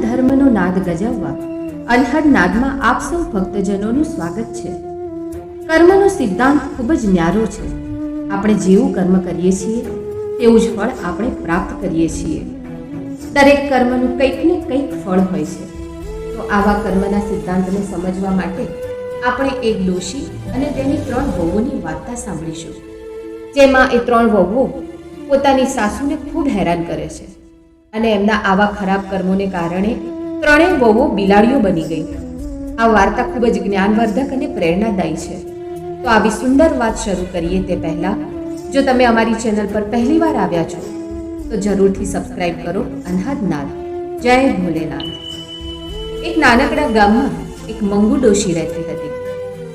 ધર્મનો નાદ ગજવવા અનહદ નાદમાં આપ સૌ ભક્તજનોનું સ્વાગત છે. કર્મનો સિદ્ધાંત ખૂબ જ ન્યારો છે. આપણે જેવું કર્મ કરીએ છીએ, તેવું જ ફળ આપણે પ્રાપ્ત કરીએ છીએ. દરેક કર્મનું કંઈક ને કંઈક ફળ હોય છે. તો આવા કર્મના સિદ્ધાંતને સમજવા માટે આપણે એક ડોશી અને તેની ત્રણ વહુઓની વાર્તા સાંભળીશું. જેમાં એ ત્રણ વહુઓ પોતાની સાસુને ખૂબ હેરાન કરે છે. અને એમના આવા ખરાબ કર્મોને કારણે ત્રણેય વહુઓ બિલાડીઓ બની ગઈ. આ વાર્તા ખૂબ જ જ્ઞાનવર્ધક અને પ્રેરણાદાયી છે. તો આવી સુંદર વાત શરૂ કરીએ તે પહેલાં, જો તમે અમારી ચેનલ પર પહેલીવાર આવ્યા છો, તો જરૂરથી સબસ્ક્રાઇબ કરો અનહદ નાથ જય ભોલેનાથ. એક નાનકડા ગામમાં એક મંગુ ડોશી રહેતી હતી.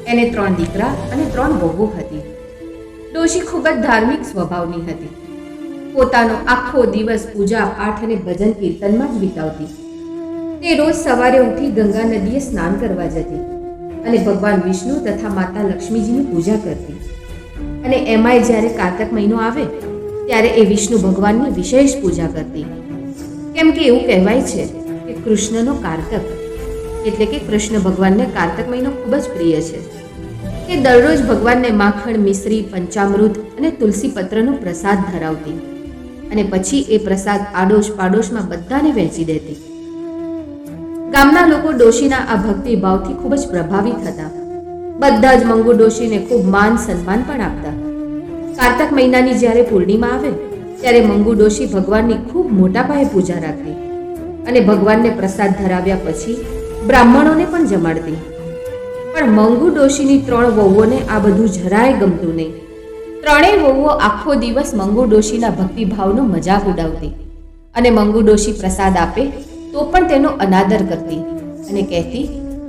એને ત્રણ દીકરા અને ત્રણ વહુ હતી. ડોશી ખૂબ જ ધાર્મિક સ્વભાવની હતી. પોતાનો આખો દિવસ પૂજા, પાઠ અને ભજન કીર્તનમાં જ વિતાવતી. તે રોજ સવારે ઉઠી ગંગા નદીએ સ્નાન કરવા જતી અને ભગવાન વિષ્ણુ તથા માતા લક્ષ્મીજીની પૂજા કરતી. અને એમાંય જ્યારે કારતક મહિનો આવે, ત્યારે એ વિષ્ણુ ભગવાનની વિશેષ પૂજા કરતી. કેમ કે એવું કહેવાય છે કે કૃષ્ણનો કારતક, એટલે કે કૃષ્ણ ભગવાનને કારતક મહિનો ખૂબ જ પ્રિય છે. તે દરરોજ ભગવાનને માખણ, મિશ્રી, પંચામૃત અને તુલસી પત્રનો પ્રસાદ ધરાવતી. અને પછી એ પ્રસાદ આડોશ પાડોશમાં બધાને વહેંચી દેતી. ગામના લોકો ડોશીના આ ભક્તિ ભાવથી ખૂબ જ પ્રભાવિત હતા. બધા જ મંગુ ડોશીને ખૂબ માન સન્માન પણ આપતા. કારતક મહિનાની જ્યારે પૂર્ણિમા આવે, ત્યારે મંગુ ડોશી ભગવાનની ખૂબ મોટા પાયે પૂજા રાખતી અને ભગવાનને પ્રસાદ ધરાવ્યા પછી બ્રાહ્મણોને પણ જમાડતી. પણ મંગુ ડોશીની ત્રણ વહુઓને આ બધું જરાય ગમતું નહીં. ત્રણેય વહુઓ આખો દિવસ મંગુ ડોશીના ભક્તિભાવનો મજાક ઉડાવતી અને મંગુ ડોશી પ્રસાદ આપે તો પણ તેનો અનાદર કરતી અને કહેતી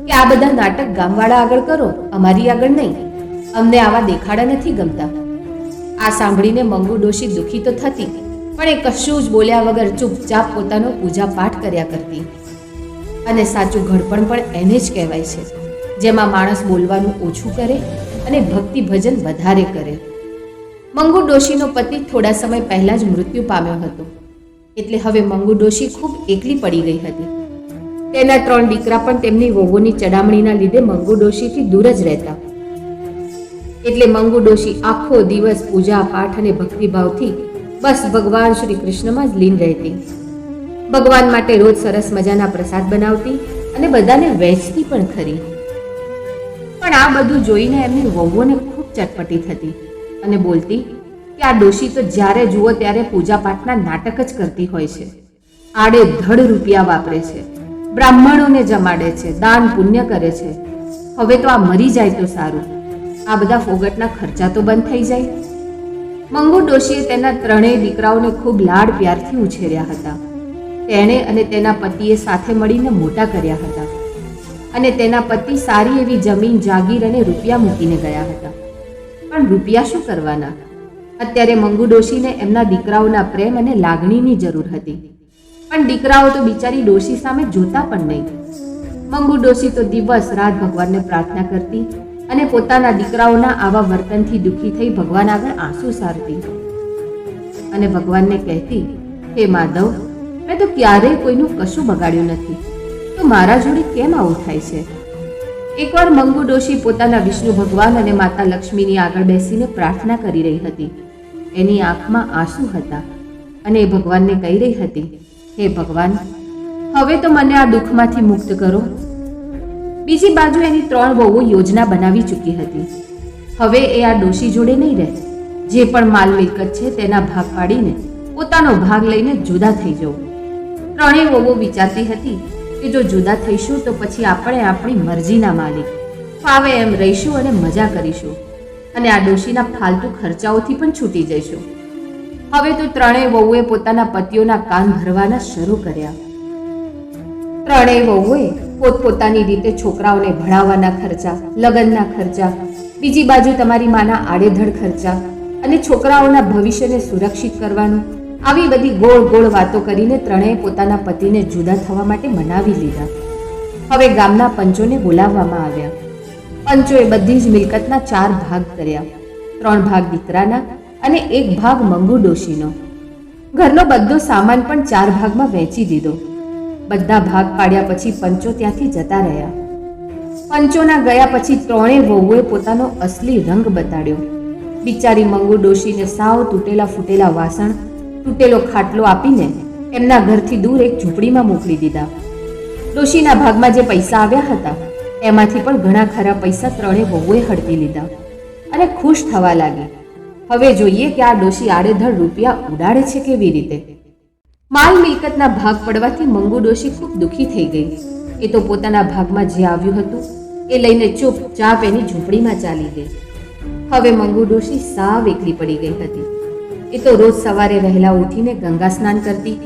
કે આ બધા નાટક ગામવાળા આગળ કરો, અમારી આગળ નહીં. અમને આવા દેખાડા નથી ગમતા. આ સાંભળીને મંગુ ડોશી દુઃખી તો થતી, પણ એ કશું જ બોલ્યા વગર ચૂપચાપ પોતાનો પૂજા પાઠ કર્યા કરતી. અને સાચું ઘડપણ પણ એને જ કહેવાય છે, જેમાં માણસ બોલવાનું ઓછું કરે અને ભક્તિ ભજન વધારે કરે. મંગુ ડોશીનો પતિ થોડા સમય પહેલા જ મૃત્યુ પામ્યો હતો. એટલે હવે મંગુ ડોશી ખૂબ એકલી પડી ગઈ હતી. તેના ત્રણ દીકરા પણ તેમની વહુની ચડામણીના લીધે મંગુ ડોશીથી દૂર જ રહેતા. એટલે મંગુ ડોશી આખો દિવસ પૂજા, પાઠ અને ભક્તિભાવથી બસ ભગવાન શ્રી કૃષ્ણમાં જ લીન રહેતી. ભગવાન માટે રોજ સરસ મજાના પ્રસાદ બનાવતી અને બધાને વહેંચતી પણ ખરી. પણ આ બધું જોઈને એમની વહુઓને ખૂબ ચટપટી થતી. અને બોલતી, કે આ ડોશી તો જ્યારે જુઓ ત્યારે પૂજા પાઠના નાટક જ કરતી હોય છે. આડે ધડ રૂપિયા વાપરે છે. બ્રાહ્મણોને જમાડે છે, દાન પુણ્ય કરે છે. હવે તો આ મરી જાય તો સારું. આ બધા ફોગટના ખર્ચા તો બંધ થઈ જાય. મંગુ ડોશીએ તેના ત્રણેય દીકરાઓને ખૂબ લાડ પ્યારથી ઉછેર્યા હતા. તેણે અને તેના પતિએ સાથે મળીને મોટા કર્યા હતા. અને તેના પતિ સારી એવી જમીન, જાગીર અને રૂપિયા મૂકીને ગયા હતા. પણ રૂપિયા શું કરવાના? અત્યારે મંગુ ડોશીને એમના દીકરાઓના પ્રેમ અને લાગણીની જરૂર હતી. પણ દીકરાઓ તો બિચારી ડોશી સામે જોતા પણ નહીં. મંગુ ડોશી તો દિવસ રાત ભગવાનને પ્રાર્થના કરતી અને પોતાના દીકરાઓના આવા વર્તનથી દુઃખી થઈ ભગવાન આગળ આંસુ સારતી. અને ભગવાનને કહેતી, હે માધવ, મેં તો ક્યારેય કોઈનું કશું બગાડ્યું નથી. તો મારા જોડે કેમ આવું થાય છે? એકવાર મંગુ ડોશી પોતાના વિષ્ણુ ભગવાન અને માતા લક્ષ્મીની આગળ બેસીને પ્રાર્થના કરી રહી હતી. એની આંખમાં આંસુ હતા અને એ ભગવાનને કહી રહી હતી, હે ભગવાન, હવે તો મને આ દુઃખમાંથી મુક્ત કરો. બીજી બાજુ એની ત્રણ વહુઓ યોજના બનાવી ચૂકી હતી. હવે એ આ ડોશી જોડે નહીં રહે. જે પણ માલ મિલકત છે તેના ભાગ પાડીને પોતાનો ભાગ લઈને જુદા થઈ જવું. ત્રણેય વહુઓ વિચારતી હતી કે જો જુદા થઈશું તો પછી આપણે આપણી મરજીના માલિક. ફાવે એમ રહીશું અને મજા કરીશું. અને આ ડોશીના ફાલતુ ખર્ચાઓથી પણ છૂટી જઈશું. હવે તો ત્રણેય વહુએ પોતાના પતિઓના કાન ભરવાના શરૂ કર્યા. ત્રણેય વહુએ પોતપોતાની રીતે છોકરાઓને ભણાવવાના ખર્ચા, લગ્નના ખર્ચા, બીજી બાજુ તમારી માના આડેધડ ખર્ચા અને છોકરાઓના ભવિષ્યને સુરક્ષિત કરવાનું આવી બધી ગોળ ગોળ વાતો કરીને ત્રણેય પોતાના પતિને જુદા થવા માટે મનાવી લીધા. હવે ગામના પંચોને બોલાવવામાં આવ્યા. પંચોએ બધી જ મિલકતના ચાર ભાગ કર્યા. ત્રણ ભાગ દીકરાના અને એક ભાગ મંગુ ડોશીનો. ઘરનો બધો સામાન પણ ચાર ભાગમાં વહેંચી દીધો. બધા ભાગ પાડ્યા પછી પંચો ત્યાંથી જતા રહ્યા. પંચોના ગયા પછી ત્રણેય વહુએ પોતાનો અસલી રંગ બતાડ્યો. બિચારી મંગુ ડોશીને સાવ તૂટેલા ફૂટેલા વાસણ તૂટેલો ખાટલો આપીને એમના ઘરથી દૂર એક ઝૂંપડીમાં મોકલી દીધા. ડોશીના ભાગમાં જે પૈસા આવ્યા હતા, એમાંથી પણ ઘણા ખરા પૈસા ત્રણેય વહુએ હડપી લીધા અને ખુશ થવા લાગી. હવે જોઈએ કે આ ડોશી આડેધડ રૂપિયા ઉડાડે છે કેવી રીતે? માલ મિલકતના ભાગ પડવાથી મંગુ ડોશી ખૂબ દુઃખી થઈ ગઈ. એ તો પોતાના ભાગમાં જે આવ્યું હતું, એ લઈને ચૂપચાપ એની ઝૂંપડીમાં ચાલી ગઈ. હવે મંગુ ડોશી સાવ એકલી પડી ગઈ હતી. એ તો રોજ સવારે વહેલા ઉઠીને ગંગા સ્નાન કરતી,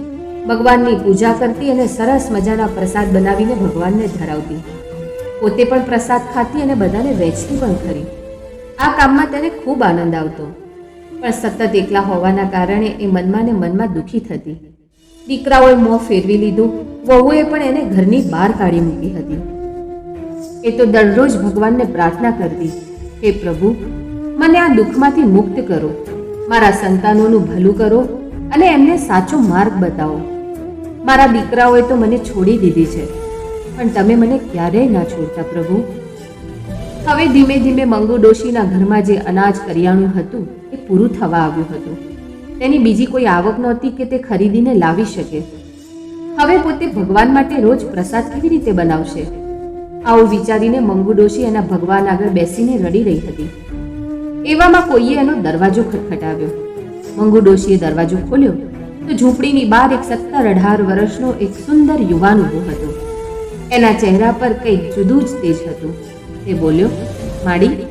ભગવાનની પૂજા કરતી અને સરસ મજાના પ્રસાદ બનાવીને ભગવાનને ધરાવતી. પોતે પણ પ્રસાદ ખાતી અને બધાને વહેંચતી પણ ખરી. આ કામમાં તેને ખૂબ આનંદ આવતો. પણ સતત એકલા હોવાના કારણે એ મનમાં ને મનમાં દુઃખી થતી. દીકરાઓએ મોં ફેરવી લીધું, વહુએ પણ એને ઘરની બહાર કાઢી મૂકી હતી. એ તો દરરોજ ભગવાનને પ્રાર્થના કરતી, હે પ્રભુ, મને આ દુઃખમાંથી મુક્ત કરો. મારા સંતાનોનું ભલું કરો અને એમને સાચો માર્ગ બતાવો. મારા દીકરાઓએ તો મને છોડી દીધી છે, પણ તમે મને ક્યારેય ના છોડતા પ્રભુ. હવે ધીમે ધીમે મંગુ ડોશીના ઘરમાં જે અનાજ કરિયાણું હતું, એ પૂરું થવા આવ્યું હતું. તેની બીજી કોઈ આવક નહોતી કે તે ખરીદીને લાવી શકે. હવે પોતે ભગવાન માટે રોજ પ્રસાદ કેવી રીતે બનાવશે? આવું વિચારીને મંગુ ડોશી એના ભગવાન આગળ બેસીને રડી રહી હતી. એવામાં કોઈએ એનો દરવાજો ખટખટાવ્યો. મંગુ ડોશીએ દરવાજો ખોલ્યો તો ઝૂંપડીની બહાર એક સત્તર અઢાર વર્ષનો એક સુંદર યુવાન ઊભો હતો. એના ચહેરા પર કંઈક જુદું જ તેજ હતું. તે બોલ્યો, માડી,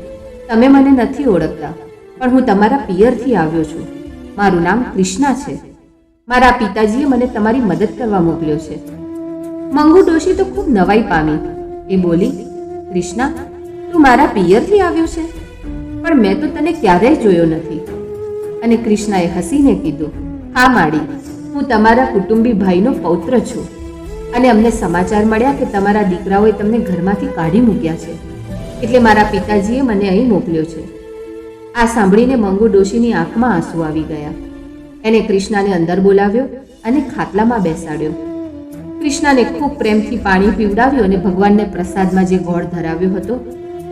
તમે મને નથી ઓળખતા, પણ હું તમારા પિયરથી આવ્યો છું. મારું નામ ક્રિષ્ના છે. મારા પિતાજીએ મને તમારી મદદ કરવા મોકલ્યો છે. મંગુ ડોશી તો ખૂબ નવાઈ પામી. એ બોલી ક્રિષ્ના તું મારા પિયરથી આવ્યો છે? પણ મેં તો તને ક્યારેય જોયો નથી. અને કૃષ્ણાએ હસીને કીધું, હા માડી, હું તમારા કુટુંબી ભાઈનો પૌત્ર છું. અને અમને સમાચાર મળ્યા કે તમારા દીકરાઓએ તમને ઘરમાંથી કાઢી મૂક્યા છે. એટલે મારા પિતાજીએ મને અહીં મોકલ્યો છે. આ સાંભળીને મંગુ ડોશીની આંખમાં આંસુ આવી ગયા. એને કૃષ્ણાને અંદર બોલાવ્યો અને ખાટલામાં બેસાડ્યો. કૃષ્ણાને ખૂબ પ્રેમથી પાણી પીવડાવ્યું અને ભગવાનને પ્રસાદમાં જે ગોળ ધરાવ્યો હતો,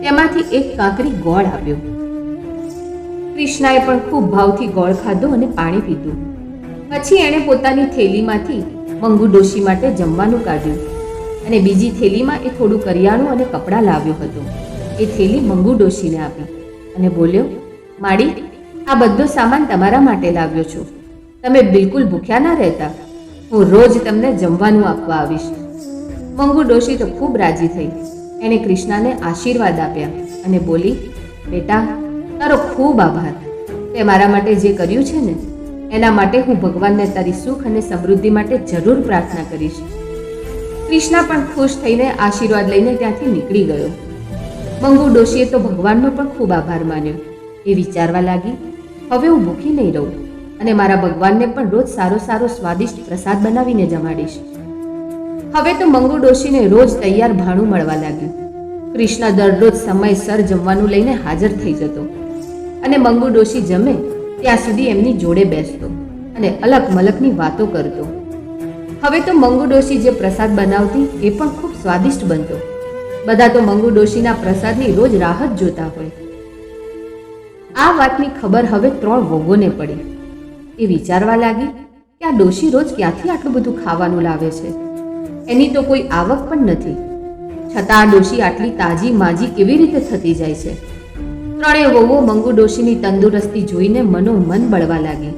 તેમાંથી એક કાંકરી ગોળ આપ્યો. કૃષ્ણાએ પણ ખૂબ ભાવથી ગોળ ખાધો અને પાણી પીધું. પછી એણે પોતાની થેલીમાંથી મંગુ ડોશી માટે જમવાનું કાઢ્યું અને બીજી થેલીમાં એ થોડું કરિયાણું અને કપડાં લાવ્યો હતો. એ થેલી મંગુ ડોશીને આપી અને બોલ્યો, માડી, આ બધો સામાન તમારા માટે લાવ્યો છું. તમે બિલકુલ ભૂખ્યા ના રહેતા. હું રોજ તમને જમવાનું આપવા આવીશ. મંગુ ડોશી તો ખૂબ રાજી થઈ. એણે કૃષ્ણાને આશીર્વાદ આપ્યા અને બોલી, બેટા તારો ખૂબ આભાર. તે મારા માટે જે કર્યું છે ને, એના માટે હું ભગવાનને તારી સુખ અને સમૃદ્ધિ માટે જરૂર પ્રાર્થના કરીશ. કૃષ્ણા પણ ખુશ થઈને આશીર્વાદ લઈને ત્યાંથી નીકળી ગયો. મંગુ ડોશીએ તો ભગવાનનો પણ ખૂબ આભાર માન્યો. એ વિચારવા લાગી, હવે હું ભૂખી નહીં રહું અને મારા ભગવાનને પણ રોજ સારો સારો સ્વાદિષ્ટ પ્રસાદ બનાવીને જમાડીશ. હવે તો મંગુ ડોશીને રોજ તૈયાર ભાણું મળવા લાગ્યું. કૃષ્ણ દરરોજ સમયસર જમવાનું લઈને હાજર થઈ જતો. અને મંગુ ડોશી જમે, ત્યાં સુધી એમની જોડે બેસતો અને અલગ મલકની વાતો કરતો. હવે તો મંગુ ડોશી જે પ્રસાદ બનાવતી એ પણ ખૂબ સ્વાદિષ્ટ બનતો. બધા તો મંગુ ડોશીના પ્રસાદની રોજ રાહત જોતા હોય. આ વાતની ખબર હવે ત્રણ વોગોને પડી. એ વિચારવા લાગી કે આ ડોશી રોજ ક્યાંથી આટલું બધું ખાવાનું લાવે છે? એની તો કોઈ આવક પણ નથી. છતાં આ ડોશી આટલી તાજી માજી કેવી રીતે થતી જાય છે? ત્રણેય વહુઓ મંગુ ડોશીની તંદુરસ્તી જોઈને મનોમન બળવા લાગી.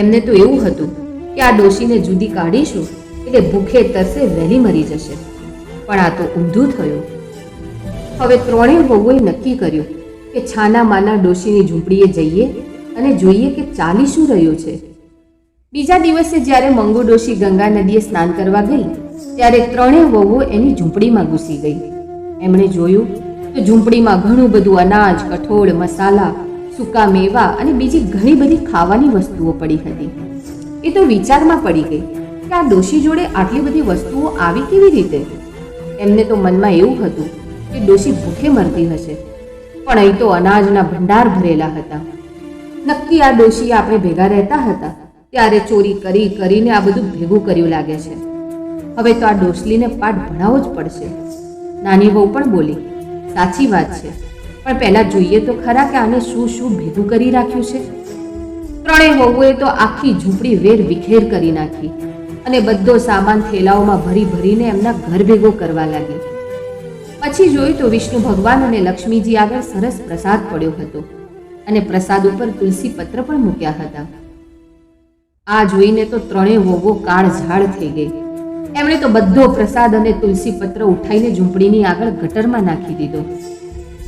એમને તો એવું હતું કે આ ડોશીને જુદી કાઢીશું એટલે ભૂખે તરસે વહેલી મરી જશે. પણ આ તો ઊંધું થયું. હવે ત્રણેય વહુએ નક્કી કર્યું કે છાના માના ડોશીની ઝૂંપડીએ જઈએ અને જોઈએ કે ચાલી શું રહ્યું છે. બીજા દિવસે જ્યારે મંગુ ડોશી ગંગા નદીએ સ્નાન કરવા ગઈ, ત્યારે ત્રણેય વહુઓ એની ઝૂંપડીમાં ઘૂસી ગઈ. એમણે જોયું ઝૂંપડીમાં ઘણું બધું અનાજ, કઠોળ, મસાલા, સૂકા મેવા અને બીજી ઘણી બધી ખાવાની વસ્તુઓ પડી હતી. એ તો વિચારમાં પડી ગઈ કે આ ડોશી જોડે આટલી બધી વસ્તુઓ આવી કેવી રીતે? એમને તો મનમાં એવું હતું કે ડોશી ભૂખે મરતી હશે, પણ અહીં તો અનાજના ભંડાર ભરેલા હતા. નક્કી આ ડોશી આપણે ભેગા રહેતા હતા, ત્યારે ચોરી કરી કરીને આ બધું ભેગું કર્યું લાગે છે. હવે તો આ ડોસલીને પાઠ ભણાવવો જ પડશે. નાની વહુ પણ બોલી સાચી વાત છે. પણ પહેલાં જોઈએ તો ખરા કે આને શું શું ભેગું કરી રાખ્યું છે? ત્રણેય વહુએ તો આખી ઝૂંપડી વેર વિખેર કરી નાખી અને બધો સામાન થેલાઓમાં ભરી ભરીને એમના ઘર ભેગો કરવા લાગી. પછી જોયું તો વિષ્ણુ ભગવાન અને લક્ષ્મીજી આગળ સરસ પ્રસાદ પડ્યો હતો અને પ્રસાદ ઉપર તુલસી પત્ર પણ મૂક્યા હતા. આ જોઈને તો ત્રણેય વહુઓ કાળ ઝાડ થઈ ગઈ. એમણે તો બધો પ્રસાદ અને તુલસી પત્ર ઉઠાઈને ઝૂંપડીની આગળ ગટરમાં નાખી દીધો.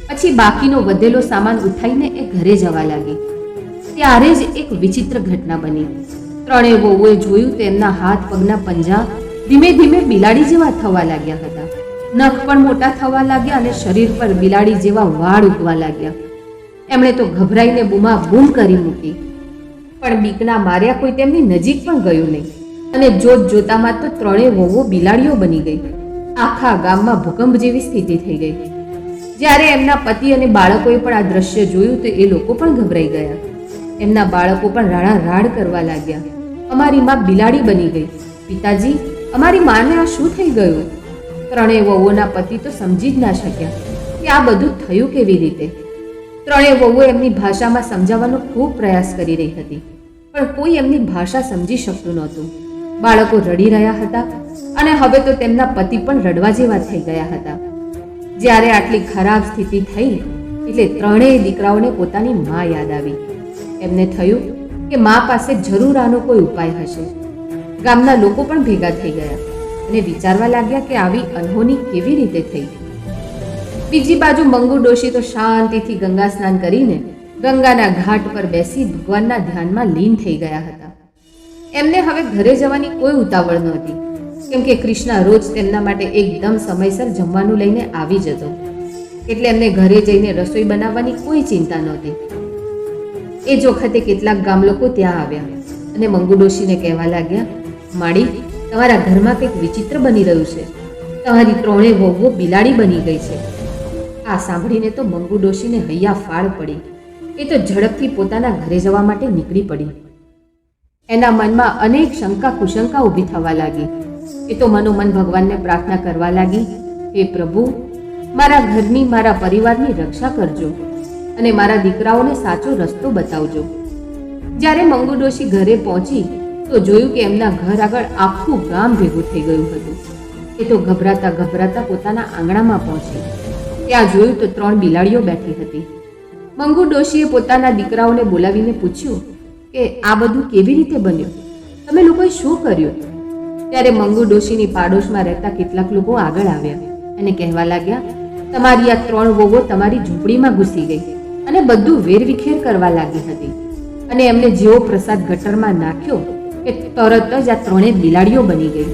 પછી બાકીનો વધેલો સામાન ઉઠાઈને એ ઘરે જવા લાગી. ત્યારે જ એક વિચિત્ર ઘટના બની. ત્રણેય વહુએ જોયું તો એમના હાથ પગના પંજા ધીમે ધીમે બિલાડી જેવા થવા લાગ્યા હતા. નખ પણ મોટા થવા લાગ્યા અને શરીર પર બિલાડી જેવા વાળ ઉગવા લાગ્યા. એમણે તો ગભરાઈને બૂમા બૂમ કરી મૂકી. પણ બીકના માર્યા કોઈ તેમની નજીક પણ ગયું નહીં. અને જોત જોતામાં તો ત્રણેય વહુઓ બિલાડીઓ બની ગઈ. આખા ગામમાં ભૂકંપ જેવી સ્થિતિ થઈ ગઈ. જ્યારે એમના પતિ અને બાળકોએ પણ આ દ્રશ્ય જોયું તો એ લોકો પણ ગભરાઈ ગયા. એમના બાળકો પણ રાણા રાડ કરવા લાગ્યા. અમારી માં બિલાડી બની ગઈ. પિતાજી, અમારી માને આ શું થઈ ગયું? ત્રણેય વહુઓના પતિ તો સમજી જ ના શક્યા કે આ બધું થયું કેવી રીતે? ત્રણેય વહુઓ એમની ભાષામાં સમજાવવાનો ખૂબ પ્રયાસ કરી રહી હતી. પણ કોઈ એમની ભાષા સમજી શકતું નહોતું. બાળકો રડી રહ્યા હતા અને હવે તો તેમના પતિ પણ રડવા જેવા થઈ ગયા હતા. જ્યારે આટલી ખરાબ સ્થિતિ થઈ, એટલે ત્રણેય દીકરાઓને પોતાની મા યાદ આવી. એમને થયું કે મા પાસે જરૂર આનો કોઈ ઉપાય હશે. ગામના લોકો પણ ભેગા થઈ ગયા અને વિચારવા લાગ્યા કે આવી અનહોની કેવી રીતે થઈ. બીજી બાજુ મંગુ ડોશી તો શાંતિથી ગંગા સ્નાન કરીને ગંગાના ઘાટ પર બેસી ભગવાનના ધ્યાનમાં લીન થઈ ગયા હતા. એમને હવે ઘરે જવાની કોઈ ઉતાવળ નહોતી. કેમ કે કૃષ્ણા રોજ તેમના માટે એકદમ સમયસર જમવાનું લઈને આવી જતો. એટલે એમને ઘરે જઈને રસોઈ બનાવવાની કોઈ ચિંતા નહોતી. એ જ વખતે કેટલાક ગામ લોકો ત્યાં આવ્યા અને મંગુડોશીને કહેવા લાગ્યા માડી તમારા ઘરમાં કંઈક વિચિત્ર બની રહ્યું છે. તમારી ત્રણેય વહુઓ બિલાડી બની ગઈ છે. આ સાંભળીને તો મંગુડોશીને હૈયા ફાળ પડી. એ તો ઝડપથી પોતાના ઘરે જવા માટે નીકળી પડી. એના મનમાં અનેક શંકા કુશંકા ઊભી થવા લાગી. એ તો મનોમન ભગવાનને પ્રાર્થના કરવા લાગી હે પ્રભુ, મારા ઘરની, મારા પરિવારની રક્ષા કરજો અને મારા દીકરાઓને સાચો રસ્તો બતાવજો. જ્યારે મંગુ ડોશી ઘરે પહોંચી, તો જોયું કે એમના ઘર આગળ આખું ગામ ભેગું થઈ ગયું હતું. એ તો ગભરાતા ગભરાતા પોતાના આંગણામાં પહોંચી. ત્યાં જોયું તો ત્રણ બિલાડીઓ બેઠી હતી. મંગુ ડોશીએ પોતાના દીકરાઓને બોલાવીને પૂછ્યું કે આ બધું કેવી રીતે બન્યું? તમે લોકોએ શું કર્યું? ત્યારે મંગુ ડોશીની પાડોશમાં રહેતા કેટલાક લોકો આગળ આવ્યા અને કહેવા લાગ્યા, તમારી આ ત્રણ વહુઓ તમારી ઝૂંપડીમાં ઘૂસી ગઈ અને બધું વેરવિખેર કરવા લાગી હતી. અને એમને જેવો પ્રસાદ ગટરમાં નાખ્યો કે તરત જ આ ત્રણેય બિલાડીઓ બની ગઈ.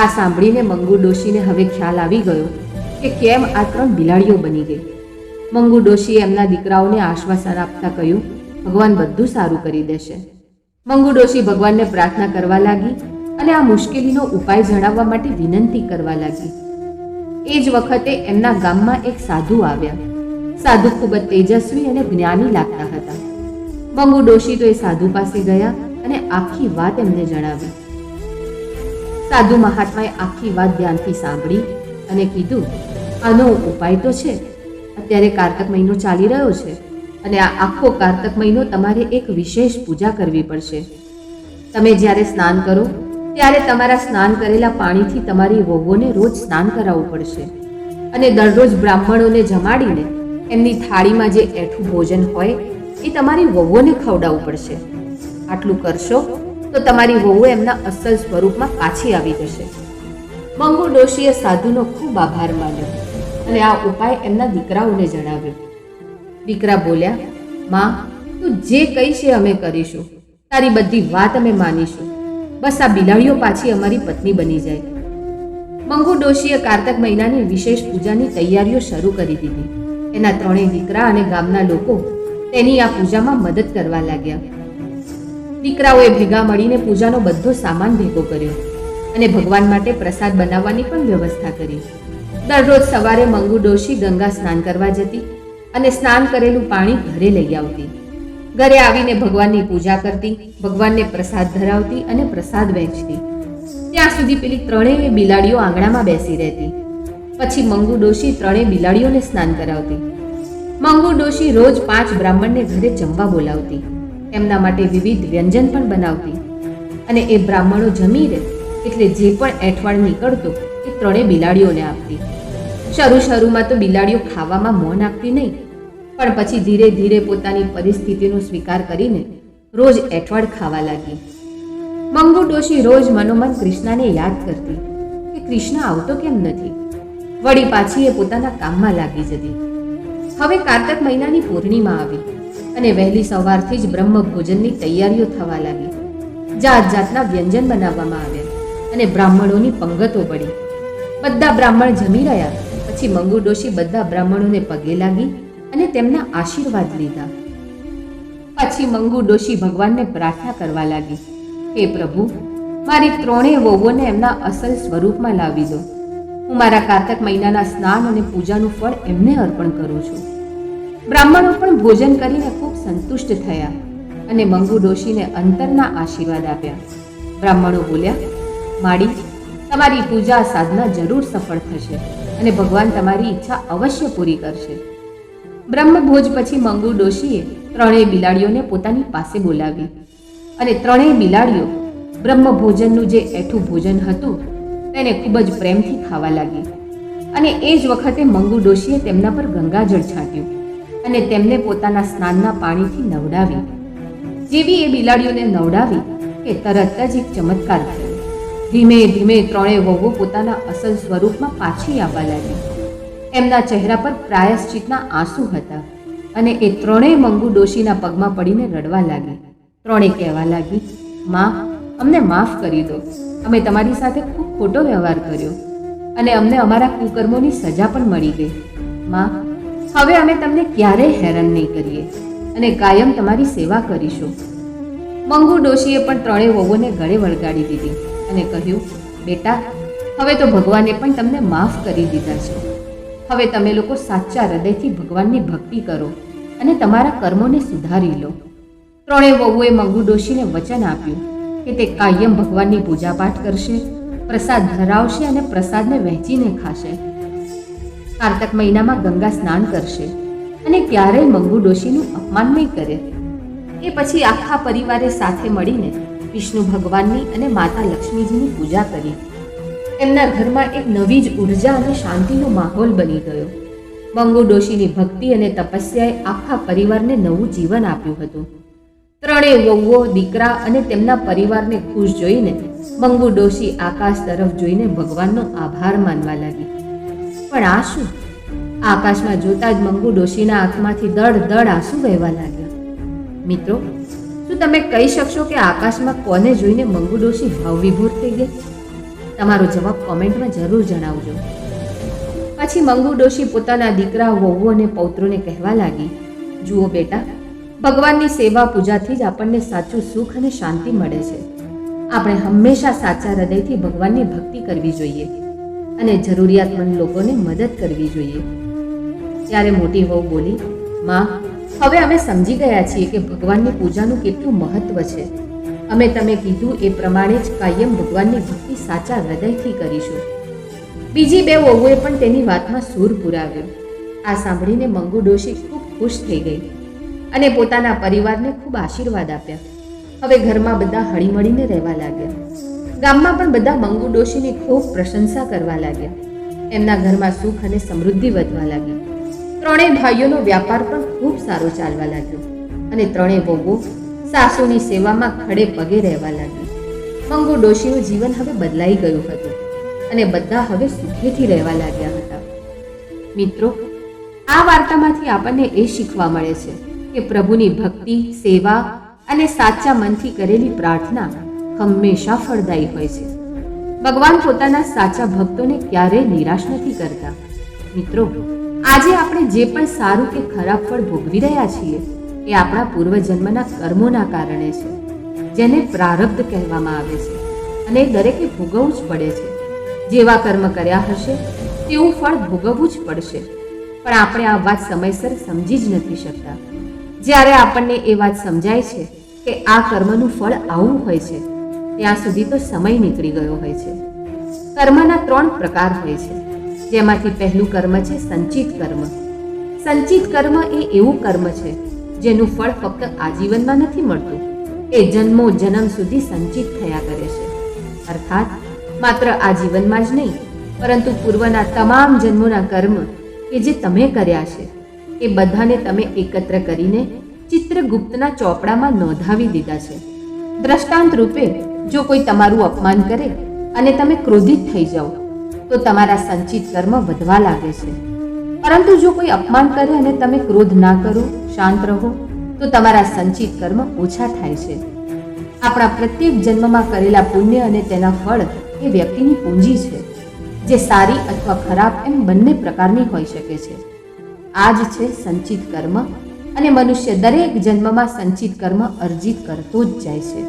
આ સાંભળીને મંગુ ડોશીને હવે ખ્યાલ આવી ગયો કે કેમ આ ત્રણ બિલાડીઓ બની ગઈ. મંગુ ડોશીએ એમના દીકરાઓને આશ્વાસન આપતા કહ્યું ભગવાન બધું સારું કરી દેશે. મંગુ ડોશી ભગવાનને પ્રાર્થના કરવા લાગી અને આ મુશ્કેલીનો ઉપાય જણાવવા માટે વિનંતી કરવા લાગી. એ જ વખતે એમના ગામમાં એક સાધુ આવ્યા. સાધુ ખૂબ જ તેજસ્વી અને જ્ઞાની લાગતા હતા. મંગુ ડોશી તો એ સાધુ પાસે ગયા અને આખી વાત એમને જણાવી. સાધુ મહાત્માએ આખી વાત ધ્યાનથી સાંભળી અને કીધું, આનો ઉપાય તો છે. અત્યારે કારતક મહિનો ચાલી રહ્યો છે. અને આ આખો કારતક મહિનો તમારે એક વિશેષ પૂજા કરવી પડશે. તમે જ્યારે સ્નાન કરો, ત્યારે તમારા સ્નાન કરેલા પાણીથી તમારી વહુઓને રોજ સ્નાન કરાવવું પડશે. અને દરરોજ બ્રાહ્મણોને જમાડીને એમની થાળીમાં જે એઠું ભોજન હોય, એ તમારી વહુઓને ખવડાવવું પડશે. આટલું કરશો, તો તમારી વહુ એમના અસલ સ્વરૂપમાં પાછી આવી જશે. મંગુ ડોશીએ સાધુનો ખૂબ આભાર માન્યો. અને આ ઉપાય એમના દીકરાઓને જણાવ્યો. દીકરા બોલ્યા, માં, તું જે કહીશ એ અમે કરીશું. તારી બધી વાત અમે માનીશું. બસ આ બિલાડીઓ પાછી અમારી પત્ની બની જાય. મંગુ ડોશીએ કારતક મહિનાની વિશેષ પૂજાની તૈયારીઓ શરૂ કરી દીધી. એના ત્રણેય દીકરા અને ગામના લોકો તેની આ પૂજામાં મદદ કરવા લાગ્યા. દીકરાઓએ ભેગા મળીને પૂજાનો બધો સામાન ભેગો કર્યો અને ભગવાન માટે પ્રસાદ બનાવવાની પણ વ્યવસ્થા કરી. દરરોજ સવારે મંગુ ડોશી ગંગા સ્નાન કરવા જતી અને સ્નાન કરેલું પાણી ઘરે લઈ આવતી. ઘરે આવીને ભગવાનની પૂજા કરતી, ભગવાનને પ્રસાદ ધરાવતી અને પ્રસાદ વહેંચતી ત્યાં સુધી પેલી ત્રણેય બિલાડીઓ આંગણામાં બેસી રહેતી. પછી મંગુ ડોશી ત્રણેય બિલાડીઓને સ્નાન કરાવતી. મંગુ ડોશી રોજ પાંચ બ્રાહ્મણને ઘરે જમવા બોલાવતી. એમના માટે વિવિધ વ્યંજન પણ બનાવતી. અને એ બ્રાહ્મણો જમી રહે એટલે જે પણ એઠવાડ નીકળતો એ ત્રણેય બિલાડીઓને આપતી. શરૂ શરૂમાં તો બિલાડીઓ ખાવામાં મોં નાખતી નહીં. પણ પછી ધીરે ધીરે પોતાની પરિસ્થિતિનો સ્વીકાર કરીને રોજ એઠવાડ ખાવા લાગી. મંગુ ડોશી રોજ મનોમન કૃષ્ણાને યાદ કરતી કે કૃષ્ણ આવતો કેમ નથી? વળી પાછી એ પોતાના કામમાં લાગી જતી. હવે કારતક મહિનાની પૂર્ણિમા આવી અને વહેલી સવારથી જ બ્રહ્મ ભોજનની તૈયારીઓ થવા લાગી. જાત જાતના વ્યંજન બનાવવામાં આવ્યા અને બ્રાહ્મણોની પંગતો પડી બધા બ્રાહ્મણ જમી રહ્યા પછી મંગુ ડોશી બધા બ્રાહ્મણોને પગે લાગી અને તેમના આશીર્વાદ લીધા. પછી મંગુ ડોશી ભગવાનને પ્રાર્થના કરવા લાગી, હે પ્રભુ, મારી ત્રણેય વહુઓને એમના અસલ સ્વરૂપમાં લાવી દો. હું મારા કારતક મહિનાના સ્નાન અને પૂજાનું ફળ એમને અર્પણ કરું છું. બ્રાહ્મણો પણ ભોજન કરીને ખૂબ સંતુષ્ટ થયા અને મંગુ ડોશીને અંતરના આશીર્વાદ આપ્યા. બ્રાહ્મણો બોલ્યા, માડી, તમારી પૂજા સાધના જરૂર સફળ થશે. અને ભગવાન તમારી ઈચ્છા અવશ્ય પૂરી કરશે. બ્રહ્મભોજ પછી મંગુ ડોશીએ ત્રણેય બિલાડીઓને પોતાની પાસે બોલાવી અને ત્રણેય બિલાડીઓ બ્રહ્મભોજનનું જે એઠું ભોજન હતું તેને ખૂબ જ પ્રેમથી ખાવા લાગી. અને એ જ વખતે મંગુ ડોશીએ તેમના પર ગંગાજળ છાંટ્યું અને તેમને પોતાના સ્નાનના પાણીથી નવડાવી. જેવી એ બિલાડીઓને નવડાવી કે તરત જ એક ચમત્કાર થયો. ધીમે ધીમે ત્રણેય વહુઓ પોતાના અસલ સ્વરૂપમાં પાછી આવવા લાગી એમના ચહેરા પર પ્રાયશ્ચિતના આંસુ હતા અને એ ત્રણેય મંગુ ડોશીના પગમાં પડીને રડવા લાગી. ત્રણેય કહેવા લાગી, માં, અમને માફ કરી દો. અમે તમારી સાથે ખૂબ ખોટો વ્યવહાર કર્યો અને અમને અમારા કુકર્મોની સજા પણ મળી ગઈ. માં, હવે અમે તમને ક્યારેય હેરાન નહીં કરીએ અને કાયમ તમારી સેવા કરીશું. મંગુ ડોશીએ પણ ત્રણેય વહુઓને ગળે વળગાડી દીધી. અને કહ્યું, બેટા, હવે તો ભગવાને પણ તમને માફ કરી દીધા છે. હવે તમે લોકો સાચા હૃદયથી ભગવાનની ભક્તિ કરો અને તમારા કર્મોને સુધારી લો. ત્રણેય વહુએ મંગુ ડોશીને વચન આપ્યું કે તે કાયમ ભગવાનની પૂજાપાઠ કરશે, પ્રસાદ ધરાવશે અને પ્રસાદને વહેંચીને ખાશે. કારતક મહિનામાં ગંગા સ્નાન કરશે અને ક્યારેય મંગુ ડોશીનું અપમાન નહીં કરે. એ પછી આખા પરિવારે સાથે મળીને વિષ્ણુ ભગવાનની અને માતા લક્ષ્મીજીની પૂજા કરી. એમના ઘરમાં એક નવી જ ઊર્જા અને શાંતિનો માહોલ બની ગયો. મંગુ ડોશીની ભક્તિ અને તપસ્યાએ આખા પરિવારને નવું જીવન આપ્યું હતું. ત્રણેય વહુઓ, દીકરા અને તેમના પરિવારને ખુશ જોઈને મંગુ ડોશી આકાશ તરફ જોઈને ભગવાનનો આભાર માનવા લાગી. પણ આ શું? આકાશમાં જોતા જ મંગુ ડોશીના આંખમાંથી દડ દડ આંસુ વહેવા લાગ્યા. મિત્રો, શું તમે કહી શકશો કે આકાશમાં કોને જોઈને મંગુ ડોશી ભાવ વિભોર થઈ ગઈ? તમારો જવાબ કોમેન્ટમાં જરૂર જણાવજો. પછી મંગુ ડોશી પોતાના દીકરા વહુ અને પૌત્રોને કહેવા લાગી, જુઓ બેટા, ભગવાનની સેવા પૂજાથી જ આપણને સાચું સુખ અને શાંતિ મળે છે. આપણે હંમેશા સાચા હૃદયથી ભગવાનની ભક્તિ કરવી જોઈએ અને જરૂરિયાતમંદ લોકોને મદદ કરવી જોઈએ. ત્યારે મોટી વહુ બોલી, માં હવે અમે સમજી ગયા છીએ કે ભગવાનની પૂજાનું કેટલું મહત્વ છે. અમે તમે કીધું એ પ્રમાણે જ કાયમ ભગવાનની ભક્તિ સાચા હૃદયથી કરીશું. બીજી બે વહુએ પણ તેની વાતમાં સૂર પુરાવ્યો. આ સાંભળીને મંગુ ડોશી ખૂબ ખુશ થઈ ગઈ અને પોતાના પરિવારને ખૂબ આશીર્વાદ આપ્યા. હવે ઘરમાં બધા હળીમળીને રહેવા લાગ્યા. ગામમાં પણ બધા મંગુ ડોશીની ખૂબ પ્રશંસા કરવા લાગ્યા. એમના ઘરમાં સુખ અને સમૃદ્ધિ વધવા લાગી. ત્રણેય ભાઈઓનો વ્યાપાર પણ ખૂબ સારો ચાલવા લાગ્યો અને ત્રણેય વહુ સાસુની સેવામાં ખડે પગે રહેવા લાગી. મંગુ ડોશીનું જીવન હવે બદલાઈ ગયું હતું અને બધા હવે સુખેથી રહેવા લાગ્યા હતા. મિત્રો, આ વાર્તામાંથી આપણને એ શીખવા મળે છે કે પ્રભુની ભક્તિ, સેવા અને સાચા મનથી કરેલી પ્રાર્થના હંમેશા ફળદાયી હોય છે. ભગવાન પોતાના સાચા ભક્તોને ક્યારેય નિરાશ નથી કરતા. મિત્રો આજે આપણે જે પણ સારું કે ખરાબ ફળ ભોગવી રહ્યા છીએ, એ આપણા પૂર્વજન્મના કર્મોના કારણે છે, જેને પ્રારબ્ધ કહેવામાં આવે છે અને દરેકે ભોગવવું જ પડે છે. જેવા કર્મ કર્યા હશે, તેવું ફળ ભોગવવું જ પડશે. પણ આપણે આ વાત સમયસર સમજી જ નથી શકતા. જ્યારે આપણને એ વાત સમજાય છે કે આ કર્મનું ફળ આવું હોય છે, ત્યાં સુધી તો સમય નીકળી ગયો હોય છે. કર્મના ત્રણ પ્રકાર હોય છે. જેમાંથી પહેલું કર્મ છે સંચિત કર્મ. સંચિત કર્મ એ એવું કર્મ છે, જેનું ફળ ફક્ત આજીવનમાં નથી મળતું. એ જન્મો જન્મ સુધી સંચિત થયા કરે છે. અર્થાત, માત્ર આ જીવનમાં જ નહીં, પરંતુ પૂર્વના તમામ જન્મોના કર્મ કે જે તમે કર્યા છે, એ બધાને તમે એકત્ર કરીને ચિત્રગુપ્તના ચોપડામાં નોંધાવી દીધા છે. દ્રષ્ટાંત રૂપે, જો કોઈ તમારું અપમાન કરે અને તમે ક્રોધિત થઈ જાઓ તો તમારા સંચિત કર્મ વધવા લાગે છે. પરંતુ જો કોઈ અપમાન કરે અને તમે ક્રોધ ના કરો, શાંત રહો, તો તમારા સંચિત કર્મ ઓછા થાય છે. આપણા પ્રત્યેક જન્મમાં કરેલા પુણ્ય અને તેના ફળ એ વ્યક્તિની પૂંજી છે, જે સારી અથવા ખરાબ એમ બંને પ્રકારની હોઈ શકે છે. આ જ છે સંચિત કર્મ, અને મનુષ્ય દરેક જન્મમાં સંચિત કર્મ અર્જિત કરતો જ જાય છે.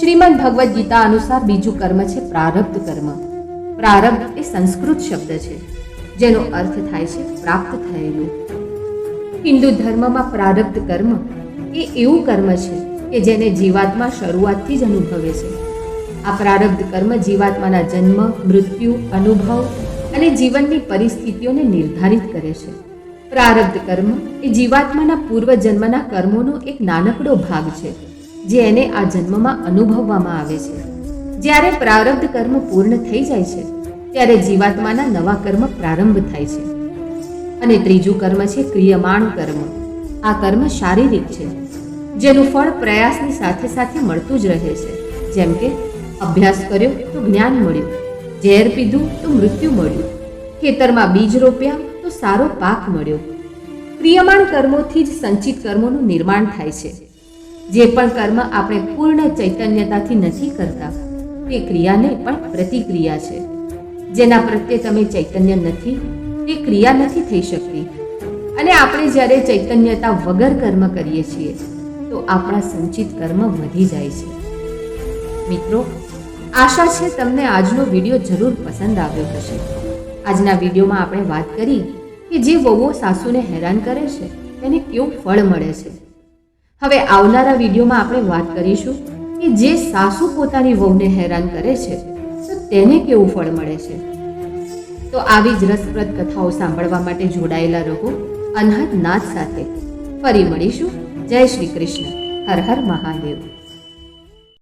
શ્રીમદ ભગવદ્ ગીતા અનુસાર બીજું કર્મ છે પ્રારબ્ધ કર્મ. પ્રારબ્ધ એ સંસ્કૃત શબ્દ છે, જેનો અર્થ થાય છે પ્રાપ્ત થયેલું. હિન્દુ ધર્મમાં પ્રારબ્ધ કર્મ એ એવું કર્મ છે કે જેને જીવાત્મા શરૂઆતથી જ અનુભવે છે. આ પ્રારબ્ધ કર્મ જીવાત્માના જન્મ, મૃત્યુ, અનુભવ અને જીવનની પરિસ્થિતિઓને નિર્ધારિત કરે છે. પ્રારબ્ધ કર્મ એ જીવાત્માના પૂર્વજન્મના કર્મોનો એક નાનકડો ભાગ છે, જે એને આ જન્મમાં અનુભવવામાં આવે છે. જ્યારે પ્રારબ્ધ કર્મ પૂર્ણ થઈ જાય છે, ત્યારે જીવાત્માના નવા કર્મ પ્રારંભ થાય છે. અને ત્રીજું કર્મ છે ક્રિયમાણ કર્મ. આ કર્મ શારીરિક છે, જેનું ફળ પ્રયાસની સાથે સાથે મળતું જ રહે છે. જેમ કે, અભ્યાસ કર્યો તો જ્ઞાન મળ્યું, ઝેર પીધું તો મૃત્યુ મળ્યું, ખેતરમાં બીજ રોપ્યા તો સારો પાક મળ્યો. ક્રિયમાણ કર્મોથી જ સંચિત કર્મોનું નિર્માણ થાય છે. જે પણ કર્મ આપણે પૂર્ણ ચૈતન્યતાથી નથી કરતા તે ક્રિયાને પણ પ્રતિક્રિયા છે. જેના પ્રત્યે તમે ચૈતન્ય નથી તે ક્રિયા નથી થઈ શકતી. અને આપણે જ્યારે ચૈતન્યતા વગર કર્મ કરીએ છીએ, તો આપણા સંચિત કર્મ વધી જાય છે. મિત્રો, આશા છે તમને આજનો વીડિયો જરૂર પસંદ આવ્યો હશે. આજના વિડીયોમાં આપણે વાત કરી કે જે વહુઓ સાસુને હેરાન કરે છે, તેને કેવું ફળ મળે છે. હવે આવનારા વિડીયોમાં આપણે વાત કરીશું કે જે સાસુ પોતાની વહુને હેરાન કરે છે, તો તેને કેવું ફળ મળે છે? તો આવી જ રસપ્રદ કથાઓ સાંભળવા માટે જોડાયેલા રહો, અનહદ નાથ સાથે. ફરી મળીશું. જય શ્રી કૃષ્ણ. હર હર મહાદેવ.